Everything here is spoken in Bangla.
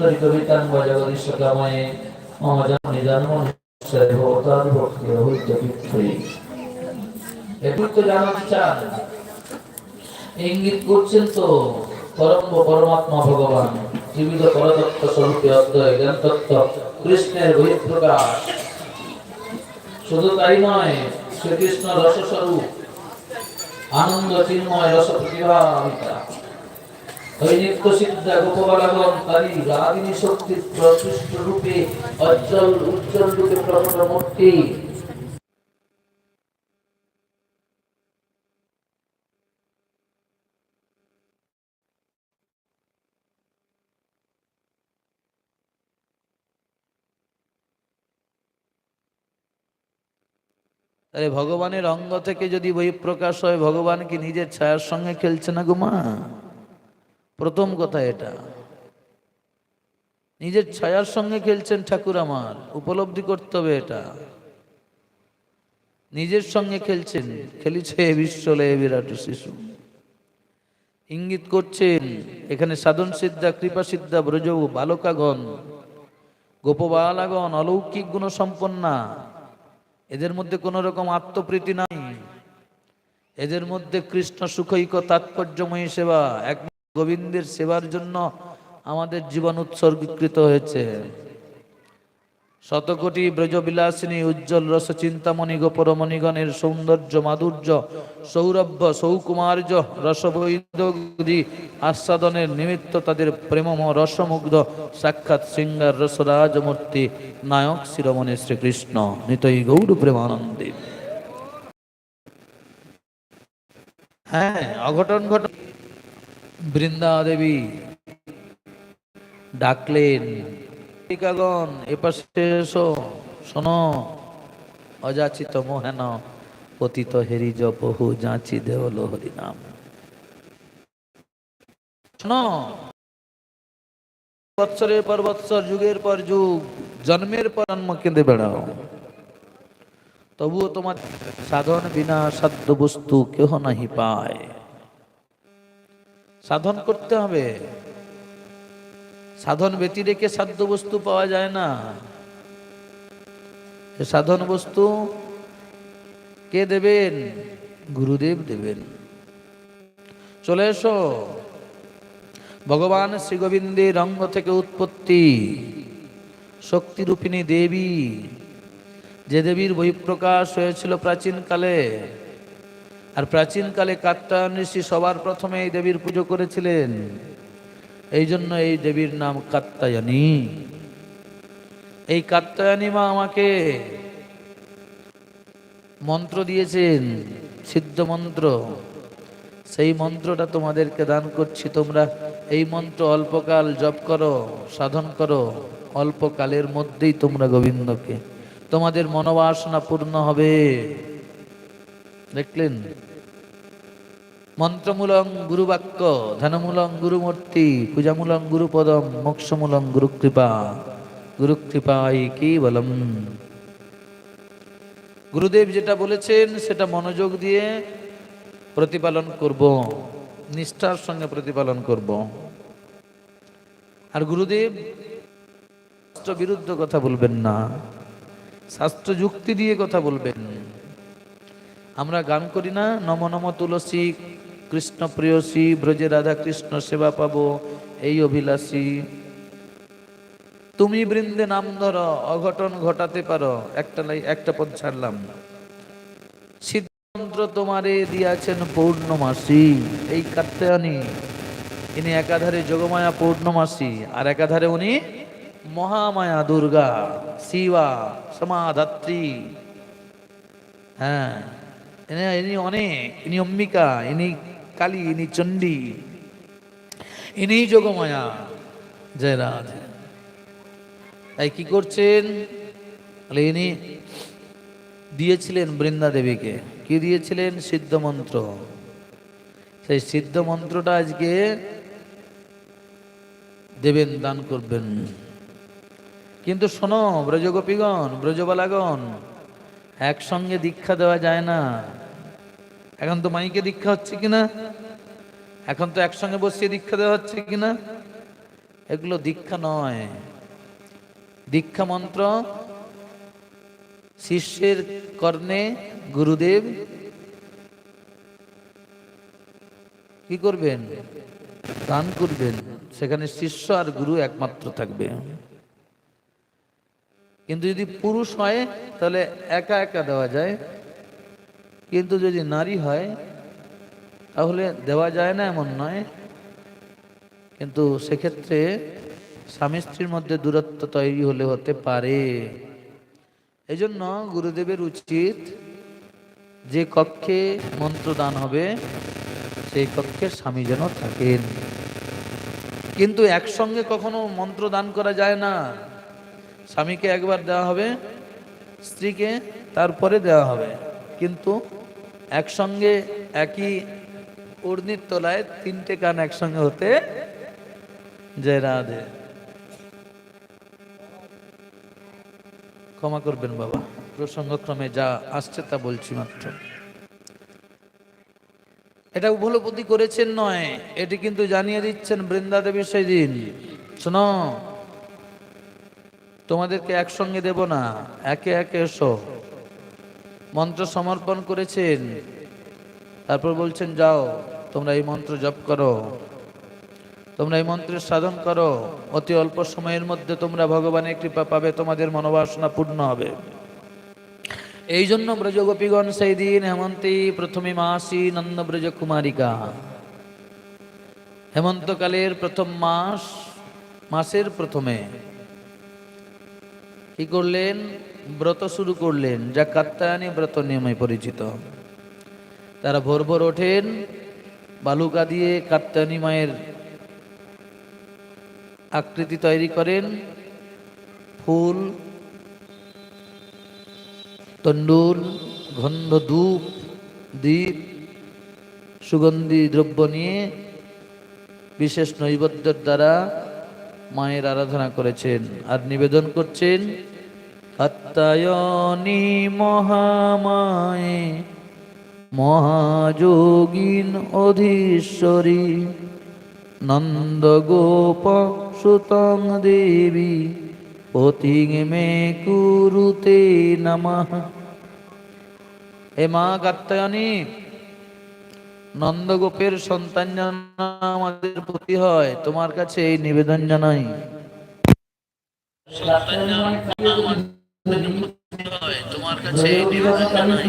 সুন্দরী কবিতাঙ্গ জগদীশ কাময়ে মম জন্মনি জন্ম ভবতার ভক্তি রহিত বিক্রয়ী। একটু তো জানাতে চান, ইঙ্গিত করছেন তো পরম পরমাত্মা ভগবান, জীবিত পরতত্ত্ব স্বরূপে অদ্বয় জ্ঞান কৃষ্ণের শুধু তাই নয়, শ্রীকৃষ্ণ আনন্দ চিন্ময় রস প্রতিভাবিতা তাহলে ভগবানের অঙ্গ থেকে যদি বহিঃপ্রকাশ হয়, ভগবান কি নিজের ছায়ার সঙ্গে খেলছে না গুমা প্রথম কথা এটা। নিজের ছায়ার সঙ্গে খেলছেন ঠাকুর আমার, উপলব্ধি করতে হবে এটা। নিজের সঙ্গে খেলছেন, খেলিছে বিশ্বলে বিরাট শিশু। ইঙ্গিত করছেন, এখানে সাধন সিদ্ধা, কৃপা সিদ্ধা, ব্রজ বালকাগণ। গোপবালাগণ, অলৌকিক গুণ সম্পন্না এদের মধ্যে কোন রকম আত্মপ্রীতি নাই। এদের মধ্যে কৃষ্ণ সুখৈক তাৎপর্যময়ী সেবা, এক গোবিন্দের সেবার জন্য আমাদের জীবন উৎসর্গীকৃত হয়েছে। শতকোটি ব্রজবিলাসিনী, উজ্জ্বল রস, চিন্তামণি, গোপরমণিগণের সৌন্দর্য, মাধুর্য, সৌরভ্য, সৌকুমার্য রসবৈদী আস্বাদনের নিমিত্ত তাদের প্রেমম রসমুগ্ধ সাক্ষাৎ সিঙ্গার রসরাজমূর্তি নায়ক শিরোমণি শ্রীকৃষ্ণ। নিতই গৌর প্রেমানন্দে। হ্যাঁ অঘটন ঘট বৃন্দা দেবী ডাকলেন, টিকাগণ, এপাশে এসো, শোনো, অযাচিত মোহেন, পতিত হেরিজ বহু যাচি দেওল হরিনাম। শোনো, বৎসরের পর বৎসর, যুগের পর যুগ, জন্মের পর জন্ম কেঁদে বেড়াও। তবুও তোমার সাধন বিনা সাধ্য বস্তু কেহ নাহি পায়। সাধন করতে হবে। সাধন ব্যতি রেখে সাধ্য বস্তু পাওয়া যায় না। সাধন বস্তু কে দেবেন? গুরুদেব দেবেন। চলে এসো। ভগবান শ্রী গোবিন্দের অঙ্গ থেকে উৎপত্তি। শক্তিরূপিণী দেবী। যে দেবীর বহিঃপ্রকাশ হয়েছিল প্রাচীনকালে। আর প্রাচীনকালে কাত্তায়ন ঋষি সবার প্রথমে এই দেবীর পুজো করেছিলেন। এই জন্য এই দেবীর নাম কাত্তায়নী। এই কাত্তায়নী মা আমাকে মন্ত্র দিয়েছেন, সিদ্ধ মন্ত্র। সেই মন্ত্রটা তোমাদেরকে দান করছি, তোমরা এই মন্ত্র অল্পকাল জপ করো, সাধন করো, অল্পকালের মধ্যেই তোমরা গোবিন্দকে। তোমাদের মনোবাসনা পূর্ণ হবে। দেখলেন? মন্ত্রমূলং গুরুবাক্য ধনমূলং গুরুমূর্তি, পূজামূলং গুরুপদম, মোক্ষমূলং গুরুকৃপা গুরুকৃপাই কি বলম গুরুদেব যেটা বলেছেন, সেটা মনোযোগ দিয়ে প্রতিপালন করব, নিষ্ঠার সঙ্গে প্রতিপালন করব। আর গুরুদেব বিরুদ্ধ কথা বলবেন না, শাস্ত্র যুক্তি দিয়ে কথা বলবেন। আমরা গান করি না, নম নম তুলসী, কৃষ্ণ প্রিয়সী, ব্রজে রাধা কৃষ্ণ সেবা পাবো, এই অভিলাষী। তুমি বৃন্দে নাম ধর, অঘটন ঘটাতে পারো, একটা লাই, একটা পদ ছাড়লাম। সিদ্ধান্ত তোমারে দিয়াছেন পৌর্ণমাসী, এই কাত্যায়নী। ইনি একাধারে যোগমায়া পৌর্ণমাসী, আর একাধারে উনি মহামায়া দুর্গা, শিবা, সমাধাত্রী। হ্যাঁ। ইনি অনেক, ইনি অম্বিকা, ইনি কালী, ইনি চণ্ডী, ইনি যোগমায়া। জয় রাধে। তাই কি করছেন? বলে ইনি দিয়েছিলেন বৃন্দা দেবীকে কি দিয়েছিলেন? সিদ্ধ মন্ত্র। সেই সিদ্ধ মন্ত্রটা আজকে দেবেন, দান করবেন। কিন্তু শোনো, ব্রজগোপীগণ, ব্রজবালাগণ, একসঙ্গে দীক্ষা দেওয়া যায় না। এখন তো মাইকে দীক্ষা হচ্ছে কিনা? এখন তো একসঙ্গে বসিয়ে দীক্ষা দেওয়া হচ্ছে কিনা? এগুলো দীক্ষা নয়। দীক্ষা মন্ত্র শিষ্যের কর্ণে গুরুদেব কি করবেন? দান করবেন। সেখানে শিষ্য আর গুরু একমাত্র থাকবে। কিন্তু যদি পুরুষ হয়, তাহলে একা একা দেওয়া যায়। কিন্তু যদি নারী হয়, তাহলে দেওয়া যায় না এমন নয়। কিন্তু সেক্ষেত্রে স্বামী স্ত্রীর মধ্যে দূরত্ব তৈরি হলে হতে পারে। এই জন্য গুরুদেবের উচিত যে কক্ষে মন্ত্রদান হবে, সেই কক্ষে স্বামী যেন থাকেন। কিন্তু একসঙ্গে কখনো মন্ত্র দান করা যায় না। স্বামীকে একবার দেওয়া হবে, স্ত্রীকে তারপরে দেওয়া হবে। কিন্তু একসঙ্গে একই উর্নির তলায় তিনটে কান একসঙ্গে হতে জয় রাধে ক্ষমা করবেন বাবা, প্রসঙ্গক্রমে যা আসছে তা বলছি মাত্র। এটা উপলব্ধি করেছেন নয়, এটি কিন্তু জানিয়ে দিচ্ছেন বৃন্দা দেবী সেদিন। শোনো, তোমাদেরকে একসঙ্গে দেব না, একে একে এসো। মন্ত্র সমর্পণ করেছেন। তারপর বলছেন, যাও, তোমরা এই মন্ত্র জপ করো। তোমরা এই মন্ত্রের সাধন করো। অতি অল্প সময়ের মধ্যে তোমরা ভগবানের কৃপা পাবে, তোমাদের মনোবাসনা পূর্ণ হবে। এই জন্য ব্রজগোপীগণ সেই দিন হেমন্তী প্রথমে মাসি নন্দ ব্রজ কুমারিকা হেমন্তকালের প্রথম মাস, মাসের প্রথমে। কি করলেন? ব্রত শুরু করলেন, যা কাত্তায়নী ব্রত নিয়মে পরিচিত। তারা ভোর ভোর ওঠেন, বালুকা দিয়ে কাত্তায়নী মায়ের আকৃতি তৈরি করেন, ফুল তন্ডুল গন্ধ ধূপ দ্বীপ সুগন্ধি দ্রব্য নিয়ে বিশেষ নৈবেদ্যের দ্বারা মায়ের আরাধনা করেছেন আর নিবেদন করছেন। কাত্তায়নী মহামায়ে, মহাযোগিন অধীশ্বরী নন্দ গোপ সুতং দেবী পতিং মে কুরুতে নমঃ। হে মা কাত্তায়নী নন্দগোপের সন্তান যেন আমাদের প্রতি হয়, তোমার কাছে এই নিবেদন জানাই। তোমার কাছে নিবেদন জানাই